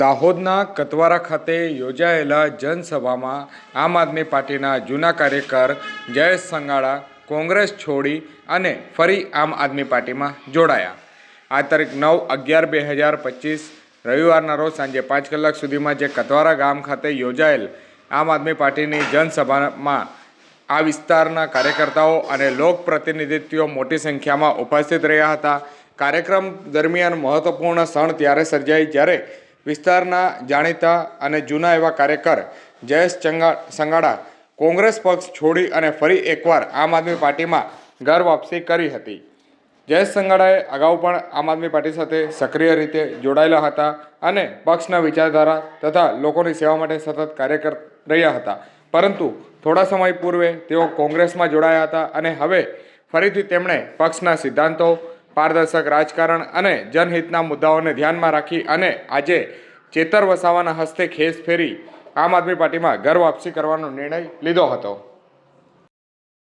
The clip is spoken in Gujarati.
દાહોદના કતવારા ખાતે યોજાયેલા જનસભામાં આમ આદમી પાર્ટીના જૂના કાર્યકર જયેશ સંગાળા, કોંગ્રેસ છોડી અને ફરી આમ આદમી પાર્ટીમાં જોડાયા. આ તારીખ નવ અગિયાર બે હજાર પચીસ રવિવારના રોજ સાંજે પાંચ કલાક સુધીમાં જે કતવારા ગામ ખાતે યોજાયેલ આમ આદમી પાર્ટીની જનસભામાં આ વિસ્તારના કાર્યકર્તાઓ અને લોકપ્રતિનિધિત્વો મોટી સંખ્યામાં ઉપસ્થિત રહ્યા હતા. કાર્યક્રમ દરમિયાન મહત્વપૂર્ણ ક્ષણ ત્યારે સર્જાઈ જ્યારે વિસ્તારના જાણીતા અને જૂના એવા કાર્યકર જયેશ ચંગા સંગાડા કોંગ્રેસ પક્ષ છોડી અને ફરી એકવાર આમ આદમી પાર્ટીમાં ઘર વાપસી કરી હતી. જયેશ સંગાડાએ અગાઉ પણ આમ આદમી પાર્ટી સાથે સક્રિય રીતે જોડાયેલા હતા અને પક્ષના વિચારધારા તથા લોકોની સેવા માટે સતત કાર્ય કર રહ્યા હતા. પરંતુ થોડા સમય પૂર્વે તેઓ કોંગ્રેસમાં જોડાયા હતા અને હવે ફરીથી તેમણે પક્ષના સિદ્ધાંતો પારદર્શક રાજકારણ અને જનહિતના મુદ્દાઓને ધ્યાનમાં રાખી અને આજે ચેતર વસાવાના હસ્તે ખેસ ફેરી આમ આદમી પાર્ટીમાં ઘર વાપસી કરવાનો નિર્ણય લીધો હતો.